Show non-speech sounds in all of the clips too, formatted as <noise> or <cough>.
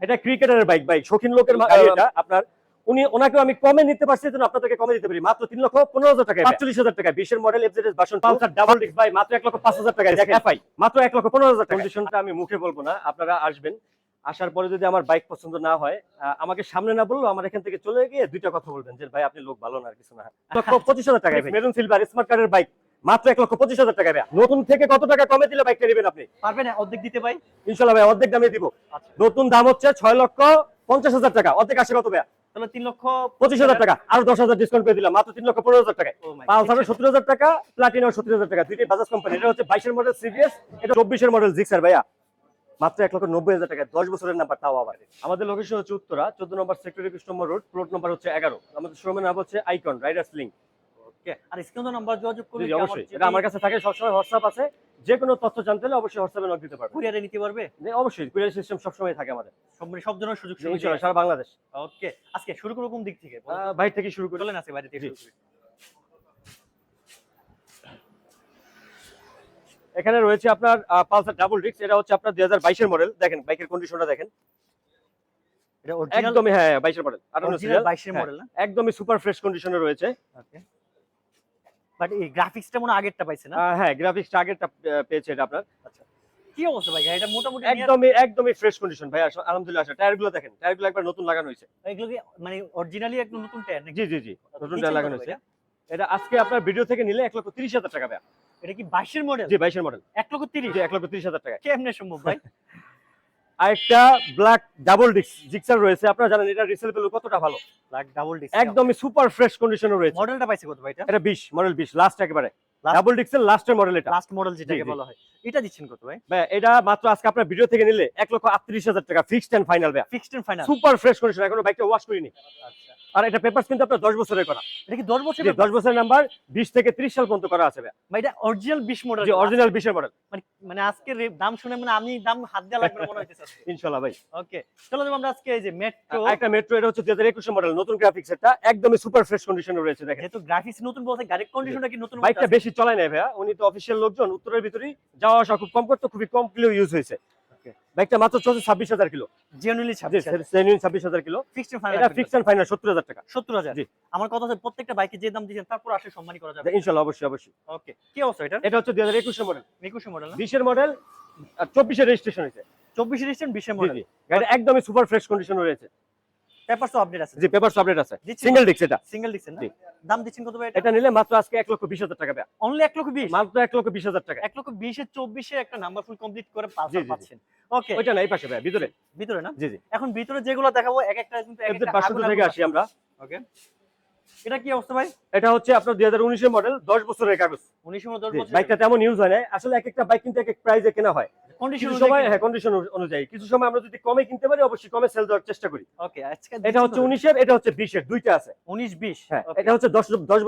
এটা ক্রিকেটারের bike bike শৌখিন লোকের এটা আপনার উনি ওনাকে আমি কমে নিতে পারছি জন্য আপনাদেরকে কমে দিতে পারি। মাত্র তিন লক্ষ পনেরো হাজার টাকা পাঁচচল্লিশ হাজার টাকা বিশের মডেল এফজেডএস বাসন পালসার ডাবল ডিস্ক বাই মাত্র এক লক্ষ পাঁচ হাজার টাকা দেখেন এফআই মাত্র এক লক্ষ পনেরো হাজার টাকা কন্ডিশনটা আমি মুখে বলব না আপনারা আসবেন। আসার পরে যদি আমার বাইক পছন্দ না হয় আমাকে সামনে না বলল আমার এখান থেকে চলে গিয়ে দুইটা কথা বলবেন যে ভাই আপনি লোক ভালো না আর কিছু না। <laughs> পঁচিশ হাজার টাকা মেরুন সিলভার স্মার্ট কার্ডের বাইক মাত্র এক লক্ষ পঁচিশ হাজার টাকা। নতুন থেকে কত টাকা কমে দিলে বাইকটা নেবেন আপনি? পারবে না অর্ধেক দিতে ভাই। ইনশাল্লাহ ভাই অর্ধেক দামে দিব। আচ্ছা। নতুন দাম হচ্ছে ছয় লক্ষ পঞ্চাশ হাজার টাকা। অর্ধেক আসে কত ভাইয়া? তাহলে তিন লক্ষ পঁচিশ হাজার টাকা। আর দশ হাজার ডিসকাউন্ট করে দিলাম। মাত্র তিন লক্ষ পনেরো হাজার টাকা পালসারের সত্তর হাজার টাকা প্লাটিনার সত্তর হাজার টাকা। দুইটাই বাজাজ কোম্পানি এটা হচ্ছে বাইশের মডেল এটা চব্বিশের মডেল জিক্সার ভাইয়া। মাত্র এক লক্ষ নব্বই হাজার টাকা দশ বছরের নাম্বার তাও আবার। আমাদের লোকেশন হচ্ছে উত্তরা চোদ্দ নম্বর সেক্টর একুশ নম্বর রোড প্লট নম্বর হচ্ছে এগারো। আমাদের শোরুমের নাম হচ্ছে আইকন রাইডার্স লিঙ্ক আর স্ক্রিন নাম্বার যোগাযোগ করলে জি অবশ্যই। এটা আমার কাছে থাকে সবসময় হোয়াটসঅ্যাপ আছে। যে কোনো তথ্য জানতে হলে অবশ্যই হোয়াটসঅ্যাপে নক দিতে পারবে কুরিয়ারে নিতে পারবে? অবশ্যই। কুরিয়ার সিস্টেম সবসময় থাকে আমাদের। সব মানে সব ধরনের সুযোগ সুবিধা। সারা বাংলাদেশ। ওকে আজকে শুরু করব কোন দিক থেকে? বাইরে থেকে শুরু করি। চলেন আজকে বাইরে থেকে শুরু করি। এখানে রয়েছে আপনার পালসার ডাবল ডিস্ক এটা হচ্ছে আপনার দুই হাজার বাইশের মডেল দেখেন বাইকের কন্ডিশনটা দেখেন। এটা অরিজিনাল একদমই হ্যাঁ বাইশের মডেল আটান্ন অরিজিনাল সিরিয়াল 22 এর মডেল না? একদমই সুপার ফ্রেশ কন্ডিশনে রয়েছে। ওকে বাট এই গ্রাফিক্সটা মনে আগেরটা পাইছে না? হ্যাঁ গ্রাফিক্স টার্গেটটা পেয়েছে এটা আপনার। কি অবস্থা ভাই? এটা মোটামুটি একদমই একদমই ফ্রেশ কন্ডিশন ভাই আলহামদুলিল্লাহ আসলে টায়ারগুলো দেখেন টায়ারগুলো একবার নতুন লাগানো হয়েছে। এগুলো কি মানে অরিজিনালি একদম নতুন টায়ার নাকি? জি জি জি নতুন টায়ার লাগানো হয়েছে। এটা? আজকে আপনার ভিডিও থেকে নিলে এক লক্ষ তিরিশ হাজার টাকা ভাই। এটা কি 22 এর মডেল জি বাইশের মডেল 1 লক্ষ 30 জি এক লক্ষ তিরিশ হাজার টাকা। কেমনে সম্ভব ভাই? <laughs> আরেকটা ব্ল্যাক ডাবল ডিস্ক জিক্সার রয়েছে। আপনারা জানেন এটা রিসেল ভ্যালু কতটা ভালো? ব্ল্যাক ডাবল ডিস্ক একদমই সুপার ফ্রেশ কন্ডিশনে রয়েছে। মডেলটা পাইছে কত ভাই এটা? এটা বিশ মডেল বিশ লাস্ট একেবারে? ডাবল ডিস্কের লাস্টের মডেল এটা। লাস্ট মডেল যেটাকে বলা হয়। এটা দিচ্ছেন কত ভাই? ভাই এটা মাত্র আজকে আপনার ভিডিও থেকে নিলে এক লক্ষ আটত্রিশ হাজার টাকা ফিক্সড এন্ড ফাইনাল ভাই fixed and final super fresh condition এখনও বাইকটা ওয়াশ করিনি। আচ্ছা। আর এটা পেপারস কিন্তু আপনার দশ বছরের করা। এটা কি 10 বছর দশ বছরের নাম্বার বিশ থেকে ত্রিশ সাল পর্যন্ত করা আছে ভাই। ভাই এটা অরিজিনাল 20 মডেল অরিজিনাল বিশের মডেল মানে মানে আজকে দাম শুনে মানে আমি দাম হাত দেওয়া লাগবে মনে হইতেছে ইনশাল্লাহ ভাই। ওকে চলো আমরা আজকে এই যে মেট্রো একটা মেট্রো এটা হচ্ছে দুই হাজার একুশের মডেল নতুন গ্রাফিক্স এটা একদমই সুপার ফ্রেশ কন্ডিশনে রয়েছে দেখেন। যেহেতু গ্রাফিক্স নতুন বলতে গাড়ির কন্ডিশনটা কি নতুন বাইকটা বেশি চলায় নাই ভাইয়া উনি তো অফিসিয়াল লোকজন উত্তরের ভিতরেই যাওয়া আসা খুব কম করতো খুবই কম কিলো ইউজ হয়েছে. বাইকটা মাত্র চলছে ছাব্বিশ হাজার কিলো। জেনুইনলি জেনুইন ছাব্বিশ হাজার। কিলো। ফিক্সড এটা ফাইনাল ফাইনাল সত্তর হাজার টাকা। 70000 জি। আমার কথা হচ্ছে প্রত্যেকটা বাইকে যে দাম দিয়েছেন তারপর আসলে করা যাবে। ইনশাল্লাহ অবশ্যই অবশ্যই। ওকে কি অবস্থা এটা এটা হচ্ছে দুই হাজার একুশের মডেল 21 মডেল বিশের মডেল আর চব্বিশের রেজিস্ট্রেশন হয়েছে। 24 রেজিস্ট্রেশন 20 জি মডেল গাড়ি একদমই সুপার ফ্রেশ কন্ডিশনে রয়েছে। পেপার তো আপডেট আছে। জি পেপার আপডেট আছে। সিঙ্গেল ডিস্ক এটা। সিঙ্গেল দিচ্ছেন না। দাম দিচ্ছেন কত ভাই এটা? নিলে মাত্র আজকে এক লক্ষ বিশ হাজার টাকা অনলি 1 লক্ষ 20 মাত্র এক লক্ষ বিশ হাজার টাকা। এক লক্ষ 20 চব্বিশে 24 এ একটা নাম্বার ফুল কমপ্লিট করে। পাচ্ছেন। ওকে ওইটা না এই পাশে ভাই ভিতরে? ভিতরে না? জি জি। এখন ভিতরে যেগুলো দেখাবো এক একটা কিন্তু এক থেকে আসি আমরা। ওকে এটা কি অবস্থা ভাই? এটা হচ্ছে আপনার দুই হাজার উনিশের মডেল দশ বছরের কাগজ। 19 মডেল 10 বছর বাইকটা তেমন ইউজ হয় না আসলে এক একটা বাইক কিন্তু এক এক প্রাইজে কেনা হয়। কন্ডিশন সময় হ্যাঁ। কন্ডিশন অনুযায়ী। কিছু সময় আমরা যদি কমে কিনতে পারি অবশ্যই কমে সেল দেওয়ার চেষ্টা করি। ওকে আজকে এটা হচ্ছে উনিশের এটা হচ্ছে দুইটা আছে। 19 20 হ্যাঁ এটা হচ্ছে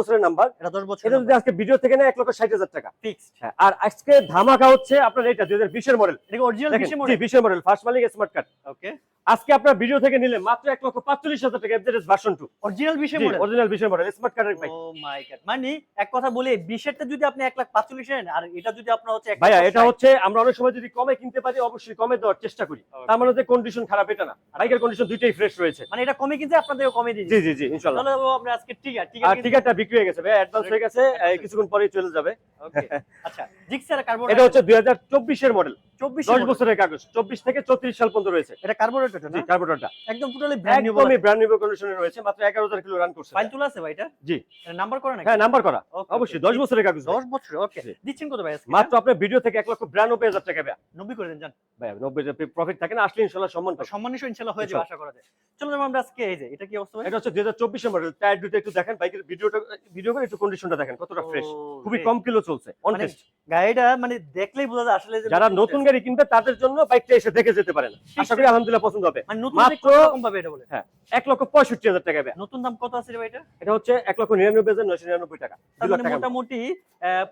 বছরের নাম্বার এটা 10 বছর এটা যদি আজকে ভিডিও থেকে লক্ষ ষাট হাজার টাকা। ফিক্সড হ্যাঁ আর আজকে ধামাকা হচ্ছে আপনার এটা দুই হাজার বিশের মডেল এটা অরিজিনাল 20 জি মডেল বিশের মডেল ফার্স্ট মালিক স্মার্ট কার্ড ওকে আজকে আপনার ভিডিও থেকে নিলে মাত্র এক লক্ষ পাঁচচল্লিশ হাজার টাকা FZS version two original 20 model original বিশের মডেল স্মার্ট কার্ডের বাইক ও মাই গড মানে এক কথা বলি 20 এরটা যদি আপনি 1 লাখ 45 নেন আর এটা যদি আপনার হচ্ছে এক ভাইয়া এটা হচ্ছে আমরা অনেক সময় যদি কমে কিনতে পারি অবশ্যই কমে দেওয়ার চেষ্টা করি। তার মানে যে কন্ডিশন খারাপ এটা না। বাইকের কন্ডিশন দুইটাই ফ্রেশ রয়েছে। মানে এটা কমে কিনতে আপনাদের কমে দিয়ে জি জি জি ইনশাআল্লাহ তাহলে আমরা আজকে টিকার আর টিকার টিকেটটা বিক্রি হয়ে গেছে। ভাই অ্যাডভান্স হয়ে গেছে কিছুক্ষণ পরেই চলে যাবে। ওকে আচ্ছা জিক্সার কার্বন <laughs> এটা হচ্ছে দুই হাজার চব্বিশের মডেল 24 দশ বছরের কাগজ চব্বিশ থেকে চৌত্রিশ সাল পর্যন্ত রয়েছে। এটা কার্বোরেটর জি না? কার্বোরেটরটা। একদম টোটালি ব্র্যান্ড নিউ একদমই ব্র্যান্ড নিউ কন্ডিশনে রয়েছে মাত্র এগারো হাজার কিলো রান করছে। ফাইল তোলা আছে ভাই এটা? জি। নাম্বার করা নাকি? হ্যাঁ নাম্বার করা। অবশ্যই okay. দশ বছরের কাগজ 10 বছর ওকে দিচ্ছেন কত ভাই মাত্র আপনার ভিডিও থেকে এক লক্ষ বিরানব্বই হাজার টাকা ভাইয়া। 90 করে দেন জান ভাই নব্বই প্রফিট থাকে না আসলে ইনশাল্লাহ সম্মান পাবে। সম্মান ইনশাআল্লাহ হয়ে যাবে আশা করা যায়। চলো আমরা আজকে এই যে এটা কি অবস্থা এটা হচ্ছে দুই হাজার মডেল টায়ার দুটো একটু দেখেন। বাইকের ভিডিওটা ভিডিও করে একটু কন্ডিশনটা দেখেন কতটা ফ্রেশ খুবই কম কিলো চলছে অন মানে টেস্ট গাড়িটা মানে দেখলেই বোঝা যায় আসলে যারা নতুন গাড়ি কিনবে তাদের জন্য বাইকটা এসে দেখে যেতে পারেন আশা করি আলহামদুলিল্লাহ পছন্দ নতুন মাত্র- মাত্র কম পাবে এটা বলে এক লক্ষ পঁয়ষট্টি হাজার টাকা নতুন দাম কত আছে ভাই এটা এটা হচ্ছে এক লক্ষ নিরানব্বই হাজার নয়শো নিরানব্বই টাকা। মানে মোটামুটি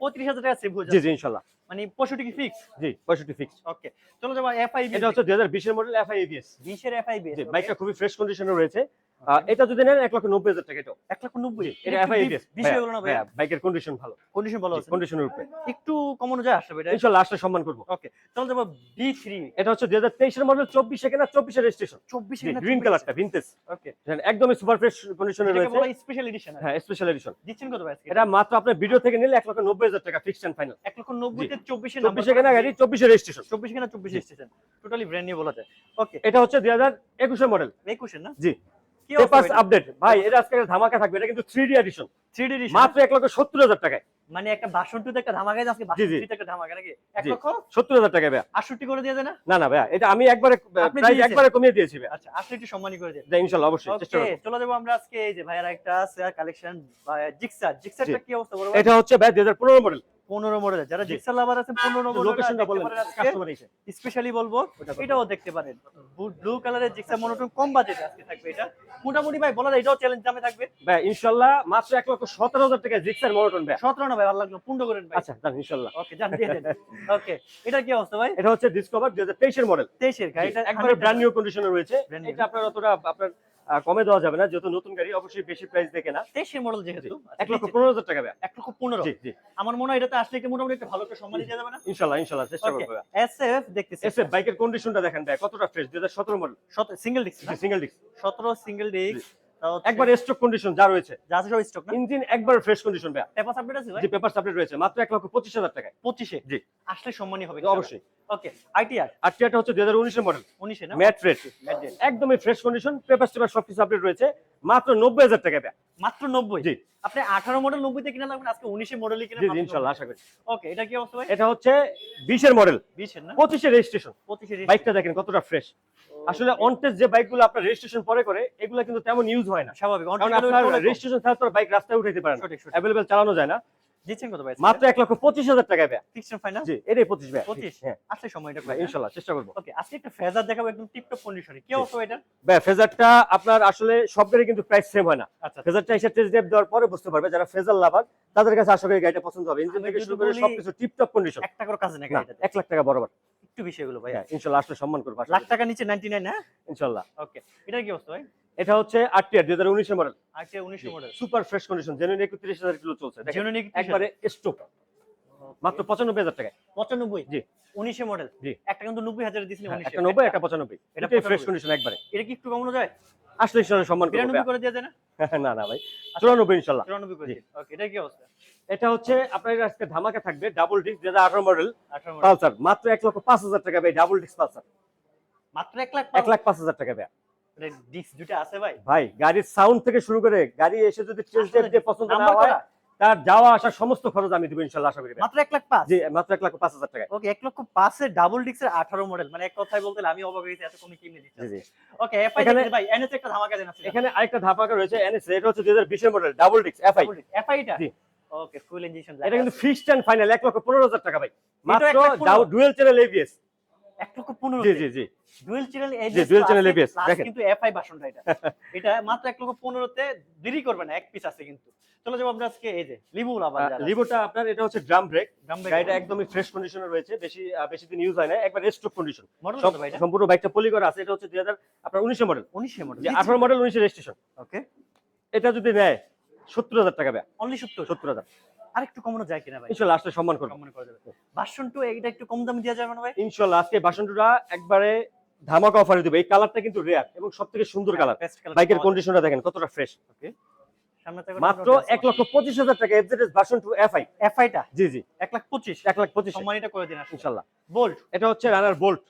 পঁয়ত্রিশ হাজার টাকা সেভ হয়ে জি জি ইনশাল্লাহ। মানে 65 কি ফিক্স জি পঁয়ষট্টি ফিক্স ওকে চলো যাব এফআই এটা হচ্ছে মডেল এফআই এবিএস 20 এর এফআই জি বাইকটা খুবই ফ্রেশ কন্ডিশনে রয়েছে। এটা যদি নেন এক লক্ষ নব্বই হাজার টাকা এটাও। এক লক্ষ নব্বই? এটা এফআই বিষয় হলো না ভাই বাইকের কন্ডিশন ভালো। কন্ডিশন ভালো আছে। কন্ডিশনের উপরে। একটু কমানো যায় আসলে এটা ইনশাল্লাহ আসলে সম্মান করব। ওকে চলো যাব এটা হচ্ছে মডেল চব্বিশে কেনা চব্বিশের রেজিস্ট্রেশন গ্রিন কালারটা ভিনটেজ ওকে একদমই সুপার ফ্রেশ কন্ডিশনে রয়েছে। স্পেশাল এডিশন হ্যাঁ স্পেশাল এডিশন দিচ্ছেন কত ভাই এটা মাত্র আপনার ভিডিও থেকে নিলে এক লক্ষ নব্বই হাজার টাকা ফিক্সড এন্ড ফাইনাল এক লক্ষ কেনা গাড়ি রেজিস্ট্রেশন কেনা টোটালি ব্র্যান্ড বলা যায়। ওকে এটা হচ্ছে দুই হাজার একুশের মডেল একুশের না? জি। পেপারস আপডেট ভাই এটা আজকে ধামাকা থাকবে। এটা কিন্তু থ্রি এডিশন থ্রি ডি মাত্র এক লক্ষ সত্তর হাজার টাকায়। মানে একটা বাসন টুতে একটা ধামাকা আজকে জি, জি। একটা ধামাকা নাকি? এক লক্ষ? সত্তর হাজার টাকায় ভাইয়া। আটষট্টি করে দিয়ে যায় না? না এটা আমি একবারে প্রাইস একবারে কমিয়ে দিয়েছি আচ্ছা সম্মানী করে অবশ্যই চেষ্টা চলে যাব আমরা আজকে এই যে ভাইয়ার একটা শেয়ার কালেকশন জিক্সার জিক্সারটা কি অবস্থা এটা হচ্ছে ভাই দুই হাজার পনেরো মডেল পনেরো মডেল যারা। জিক্সার লাভার আছে পনেরো লোকেশনটা বলেন কাস্টমার এসে। স্পেশালি বলব এটাও দেখতে পারেন। ব্লু কালারের জিক্সার মনোটন কম বাজেটে আজকে থাকবে এটা। মোটামুটি ভাই বলা যায় এটাও চ্যালেঞ্জ দামে থাকবে। ভাই ইনশাল্লাহ মাত্র এক লক্ষ সতেরো হাজার টাকা জিক্সার মনোটন ভাই। সতেরো না ভাই ভালো লাগল পূর্ণ করেন ভাই। আচ্ছা জান ইনশাল্লাহ। ওকে জান দিয়ে দেন। ওকে এটা কি অবস্থা ভাই? এটা হচ্ছে ডিসকভার দুই হাজার তেইশের মডেল তেইশের গাড়িটা একবারে ব্র্যান্ড নিউ কন্ডিশনে রয়েছে। এটা আপনার অতটা আপনার কমে দেওয়া যাবে না যেহেতু নতুন গাড়ি অবশ্যই বেশি প্রাইস দেখে না। তেইশের মডেল যেহেতু এক লক্ষ পনেরো হাজার টাকা এক লক্ষ পনেরো? জি জি। আমার মনে হয় এটাতে আসলে কি মোটামুটি একটা ভালো একটা সম্মান দেওয়া যাবে না? ইনশাল্লাহ ইনশাল্লাহ চেষ্টা করব এসএফ দেখতেছি। এসএফ বাইকের কন্ডিশনটা দেখেন ভাই কতটা ফ্রেশ দুই হাজার সতেরো model single disc single disc সতেরো সিঙ্গেল ডিস্ক একবার স্টক কন্ডিশন যা রয়েছে। যা আছে সব স্টক না? ইঞ্জিন একবার ফ্রেশ কন্ডিশন ভাই পেপার আপডেট আছে ভাই? যে পেপার রয়েছে। মাত্র এক লক্ষ পঁচিশ হাজার টাকায়। পঁচিশে? জি। আসলে সম্মানই হবে অবশ্যই। ওকে আইটিআর আর টিয়াটা হচ্ছে দুই হাজার উনিশের মডেল উনিশে না? ম্যাট একদমই ফ্রেশ কন্ডিশন পেপার টেপার সবকিছু আপডেট রয়েছে। মাত্র নব্বই হাজার টাকা ভাই মাত্র নব্বই? জি। আপনি আঠারো মডেল নব্বইতে কিনা লাগবেন আজকে উনিশে মডেলই কিনা জি জি ইনশাল্লাহ আশা করি। ওকে এটা কি অবস্থা ভাই? এটা হচ্ছে বিশের মডেল বিশের না? পঁচিশের রেজিস্ট্রেশন পঁচিশে বাইকটা দেখেন কতটা ফ্রেশ আসলে অনটেস্ট যে বাইকগুলো আপনার রেজিস্ট্রেশন পরে করে এগুলো কিন্তু তেমন ইউজ হয় না। স্বাভাবিক কারণ আপনার রেজিস্ট্রেশন ছাড়া তো বাইক রাস্তায় উঠাইতে সঠিক সঠিক। অ্যাভেলেবেল চালানো যায় না। দিচ্ছেন কত ভাই মাত্র এক লক্ষ পঁচিশ হাজার টাকা ফিক্সড ফাইনাল জি এটাই পঁচিশ ব্যয় পঁচিশ? হ্যাঁ। আসলে সময়টা ভাই, ইনশাল্লাহ চেষ্টা করব। ওকে আজকে একটা ফেজার দেখাবো একদম টিপটপ কন্ডিশনে কি অবস্থা এটা ভাই ফেজারটা আপনার আসলে সব গাড়ি কিন্তু প্রাইস সেম হয় না। আচ্ছা ফেজারটা এসে টেস্ট ড্রাইভ দেওয়ার পরে বুঝতে পারবে যারা ফেজার লাভার তাদের কাছে আশা করি গাড়িটা পছন্দ হবে। ইঞ্জিন থেকে শুরু করে সবকিছু টিপটপ কন্ডিশন একটা করে কাজ নাকি না এটা? এক লাখ টাকা বরাবর। একটু বেশি এগুলো ভাই হ্যাঁ ইনশাল্লাহ আসলে সম্মান করব লাখ টাকা নিচে নাইনটি নাইন হ্যাঁ ইনশাল্লাহ। ওকে এটার কি অবস্থা ভাই? এটা হচ্ছে আটটি দুই হাজার উনিশের মডেল আজকে উনিশে model super fresh condition genuine একত্রিশ হাজার কিলো চলছে। জিওনিক একবারে স্টক মাত্র পঁচানব্বই হাজার টাকা পঁচানব্বই? জি। উনিশে মডেল জি। একটা কিন্তু নব্বই হাজার দিয়েছিলেন হ্যাঁ, একটা নব্বই একটা পঁচানব্বই। এটা ফ্রেশ কন্ডিশন একবারে। এটা কি একটু কমানো যায়? আসলে সম্মান। করে দেওয়া যায় না? <laughs> না না ভাই। চুরানব্বই ইনশাল্লাহ। চুরানব্বই করে। ওকে এটা কি অবস্থা? এটা হচ্ছে আপনার আজকে ধামাকা থাকবে ডাবল ডিস্ক হাজার আঠারো মডেল পালসার মাত্র এক লক্ষ পাঁচ হাজার টাকা ভাই ডাবল ডিস্ক পালসার। মাত্র এক লাখ এক লাখ পাঁচ হাজার টাকা ভাই। ডিস্ক দুটো আছে ভাই। ভাই গাড়ির সাউন্ড থেকে শুরু করে গাড়ি এসে যদি টেস্ট ড্রাইভ দিয়ে পছন্দ না হয় তার যাওয়া আসার সমস্ত খরচ আমি দেবো ইনশাল্লাহ আশা করি মাত্র এক লাখ পাঁচ? জি মাত্র এক লাখ পাঁচ হাজার টাকা ওকে এক লক্ষ ডাবল আঠারো মডেল মানে এক কথায় বলতে আমি অবাক হয়েছি এত কমে কিনে দিচ্ছে। জি জি। ওকে এফআই এখানে- ভাই এনএস একটা ধামাকা দেন এখানে আরেকটা ধাপাকা রয়েছে এনএস এটা হচ্ছে দুই হাজার বিশের model double disc FI FI টা? জি। ওকে ফুল ইঞ্জেকশন এটা কিন্তু ফিক্সড এন্ড ফাইনাল এক লক্ষ পনেরো হাজার টাকা ভাই। মাত্র পনেরো? ডুয়েল চ্যানেল এবিএস এক লক্ষ পনেরো জি জি জি। ডুয়েল চ্যানেল জি, dual channel ABS, দেখেন। কিন্তু এফআই ভার্সনটা এটা। <laughs> এটা মাত্র এক লক্ষ পনেরোতে দেরি করবে না এক পিস আছে কিন্তু। চলে যাব আমরা আজকে এই যে লিবুল আবার। লিভোটা আপনার এটা হচ্ছে ড্রাম ব্রেক Drum brake গাড়িটা একদমই ফ্রেশ কন্ডিশনে রয়েছে বেশি বেশি দিন ইউজ হয় না। একবার স্টক কন্ডিশন এটা? সম্পূর্ণ বাইকটা পলি করা আছে। এটা হচ্ছে দুই হাজার আপনার উনিশের মডেল উনিশে মডেল যে আঠারো মডেল উনিশের রেজিস্ট্রেশন ওকে এটা যদি নেয় সত্তর হাজার টাকা ব্যয় অনলি সত্তর। সত্তর হাজার। আর একটু কমানো যায় কিনা ভাই? আসলে সম্মান করব। কমানো করা যাবে ভার্সন টু একটু কম দামে দেওয়া যাবে না ভাই? আজকে বাসনটুটা একবারে ধামাকা অফারে দেবে। এই কালারটা কিন্তু রেয়ার এবং সব থেকে সুন্দর কালার বাইকের কন্ডিশনটা দেখেন কতটা ফ্রেশ সামনে মাত্র এক লক্ষ পঁচিশ হাজার টাকা এফজেডএস ভার্সন টু এফআই টা? জি জি। এক লাখ পঁচিশ। এক লাখ পঁচিশ। সম্মানিটা করে দিন ইনশাল্লাহ। বোল্ট এটা হচ্ছে রানার বোল্ট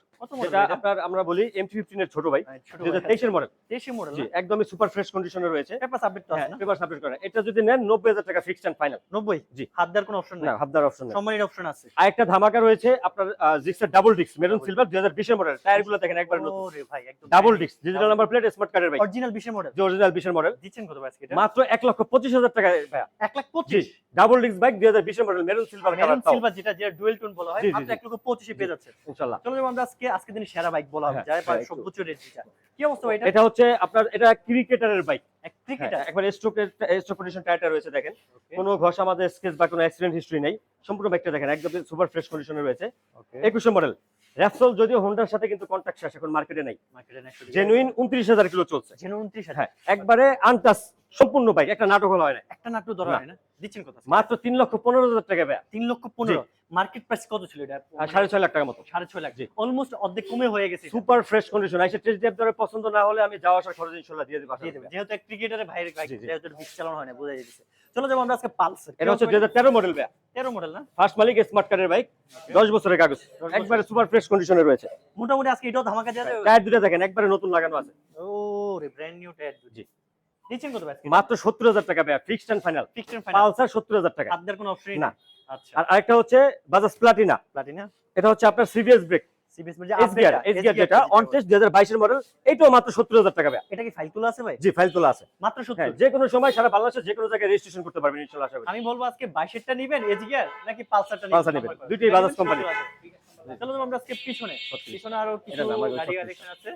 যেটা আপনার আমরা বলি এম ফিফটিন এর ছোট ভাই। দুই হাজার তেইশের মডেল দেশি মডেল একদমই সুপার ফ্রেশ কন্ডিশনে রয়েছে। পেপার সাবমিট হ্যাঁ পেপার সাবমিট করে। এটা যদি নেন নব্বই হাজার টাকা ফিক্সড এন্ড ফাইনাল নব্বই? জি। হাত দেওয়ার কোনো অপশন না হাবদার অপশন নেই। অপশন আছে? আরেকটা ধামাকা রয়েছে আপনার জিক্সের ডাবল ডিস্ক মেরুন সিলভার দুই হাজার বিশের মডেল টায়ারগুলো দেখেন একবার ওরে ভাই একদম double disc digital number plate smart কার্ডের বাইক অরিজিনাল বিশের মডেল যে অরিজিনাল বিশের মডেল দিচ্ছেন কত ভাই এটা? মাত্র এক লক্ষ পঁচিশ হাজার টাকা এক লাখ পঁচিশ? ডাবল ডিস্ক বাইক দুই হাজার বিশের model maroon silver maroon silver যেটা যে ডুয়েল টোন বলা হয় মাত্র এক লক্ষ পঁচিশে পেয়ে যাচ্ছে। ইনশাল্লাহ। চলো আমরা আজকে আজকে দিন সেরা বাইক বলা হবে একটু। সর্বোচ্চ রেট যেটা কি অবস্থা এটা? এটা হচ্ছে আপনার এটা ক্রিকেটারের বাইক এক ক্রিকেটার একবার স্ট্রোকের স্ট্রোক কন্ডিশন টায়ারটা রয়েছে দেখেন। কোনো ঘষা আমাদের স্কেচ বা কোনো অ্যাক্সিডেন্ট হিস্ট্রি নেই। সম্পূর্ণ বাইকটা দেখেন একদম সুপার ফ্রেশ কন্ডিশনে রয়েছে। ওকে একুশের মডেল র্যাপসল যদিও হোন্ডার সাথে কিন্তু কন্ট্যাক্ট শেষ এখন মার্কেটে নাই। জেনুইন উনত্রিশ হাজার কিলো চলছে। জেন 29 হ্যাঁ একবারে আনটাস সম্পূর্ণ বাইক একটা নাটক হলো হয় না। একটা নাটক ধরা হয় না। দিচ্ছেন কত মাত্র তিন লক্ষ পনেরো হাজার টাকা ব্যয় 3 লক্ষ 15 মার্কেট প্রাইস কত ছিল এটা? সাড়ে ছয় লাখ টাকা মতো। সাড়ে ছয় লাখ। জি। অলমোস্ট অর্ধেক কমে হয়ে গেছে। সুপার ফ্রেশ কন্ডিশন আইসে টেস্ট ড্রাইভ ধরে পছন্দ না হলে আমি যাওয়া আসার খরচ ইনশাল্লাহ দিয়ে দেবো যেহেতু এক ক্রিকেটারের ভাইয়ের। যেহেতু বিশ চালানো হয় না বোঝা যাচ্ছে চলো যাব আমরা আজকে পালসার এটা হচ্ছে দুই হাজার তেরো মডেল ব্যয় তেরো মডেল না? ফার্স্ট মালিক স্মার্ট কার্ডের বাইক দশ বছরের কাগজ। একবারে সুপার ফ্রেশ কন্ডিশনে রয়েছে। মোটামুটি আজকে এটাও ধামাকা দিয়ে টায়ার দুটো দেখেন একবারে নতুন লাগানো আছে। ও রে ব্র্যান্ড নিউ টায়ার জি। দিচ্ছেন কত প্রাইস মাত্র সত্তর হাজার টাকা ব্যয় fixed and final fixed and final Pulsar সত্তর হাজার টাকা। আপনার কোনো অপশনই না। আচ্ছা। আর আরেকটা হচ্ছে বাজাজ প্লাটিনা। প্লাটিনা? এটা হচ্ছে আপনার সিবিএস ব্রেক ভাই? হ্যাঁ 70 যে কোনো সময় সারা বাংলাদেশে যে জায়গায় রেজিস্ট্রেশন করতে পারবেন ইনশাল্লাহ আশা আমি বলব আজকে 22 টা নেবেন এজ নাকি পালসারটা দুইটাই বাজাজ কোম্পানি। চলো আমরা আজকে পিছনে। পিছনে আরও কিছু গাড়ি কালেকশন আছে।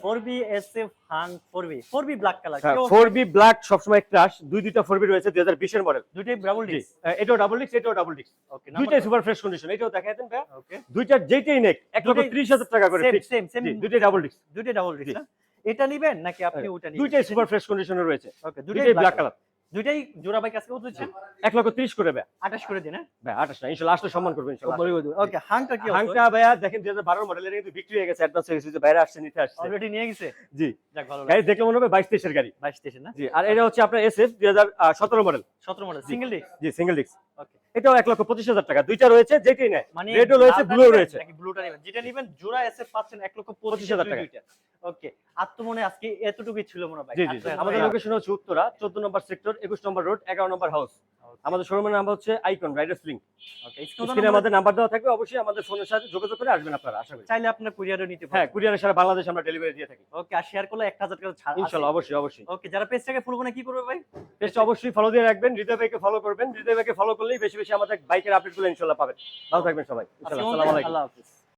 4B SF হাং 4B 4B black colour four B black সবসময় ক্রাশ দুই দুইটা ফোর বি রয়েছে দুই হাজার বিশের মডেল দুইটাই ডাবল ডিস্ক এটাও ডাবল ডিস্ক এটাও ডাবল ডিস্ক ওকে দুইটাই সুপার ফ্রেশ কন্ডিশন এটাও দেখাই দেন ভাইয়া। ওকে দুইটার যেইটাই নেক এক লক্ষ দুইটাই ত্রিশ হাজার টাকা করে fixed। সেম সেম দুইটাই ডাবল ডিস্ক দুইটাই ডাবল ডিস্ক এটা নিবেন নাকি আপনি ওটা নিবেন? দুইটাই সুপার ফ্রেশ কন্ডিশনে রয়েছে। ওকে দুইটাই ব্ল্যাক কালার দুইটাই জোড়া বাইক আজকে কত দিচ্ছেন এক লক্ষ ত্রিশ করে ভাইয়া 28 করে দিন হ্যাঁ? ভাই আঠাশ না ইনশাল্লাহ আসলে সম্মান করবেন ওকে হাংটা কি হাংটা ভাইয়া দেখেন দুই হাজার বারো মডেলের কিন্তু বিক্রি হয়ে গেছে অ্যাডভান্স হয়ে গেছে বাইরে আসছে নিতে আসছে। অলরেডি নিয়ে গেছে? জি। যাক ভালো গাড়ি দেখলে মনে হবে বাইশ তেইশের গাড়ি। 22 স্টেশন না? জি আর এটা হচ্ছে আপনার এস এফ দুই হাজার সতেরো মডেল 17 মডেল সিঙ্গেল ডিস্ক জি সিঙ্গেল ডিস্ক ওকে এটাও এক লক্ষ পঁচিশ হাজার টাকা। দুইটা রয়েছে যেটাই নেয়। মানে রেডও রয়েছে ব্লু রয়েছে। ব্লুটা নেবেন? যেটা নেবেন জোড়া এসে পাচ্ছেন এক লক্ষ পঁচিশ হাজার টাকা। ওকে আর তো মনে আজকে এতটুকুই ছিল মনে হয় জি। আমাদের লোকেশন হচ্ছে উত্তরা চোদ্দ নম্বর সেক্টর একুশ নম্বর রোড এগারো নম্বর হাউস আমাদের শোরুমের নাম হচ্ছে আইকন রাইডার্স লিঙ্ক ওকে স্ক্রিনে আমাদের নাম্বার দেওয়া থাকবে অবশ্যই আমাদের ফোনের সাথে যোগাযোগ করে আসবেন আপনারা আশা করি। চাইলে আপনার কুরিয়ারও নিতে পারেন। হ্যাঁ কুরিয়ারে সারা বাংলাদেশ আমরা ডেলিভারি দিয়ে থাকি। ওকে আর শেয়ার করলে 1000 টাকা ছাড় ইনশাল্লাহ অবশ্যই অবশ্যই। ওকে যারা পেজটাকে ফলো করে কি করবে ভাই? পেজটা অবশ্যই ফলো দিয়ে রাখবেন হৃদয় ভাইকে ফলো করবেন হৃদয় ভাইকে ফলো করলেই বেশি বেশি আমাদের বাইকের আপডেটগুলো ইনশাল্লাহ পাবেন। ভালো থাকবেন সবাই। ইনশাল্লাহ আসসালামু আলাইকুম। আল্লাহ হাফেজ।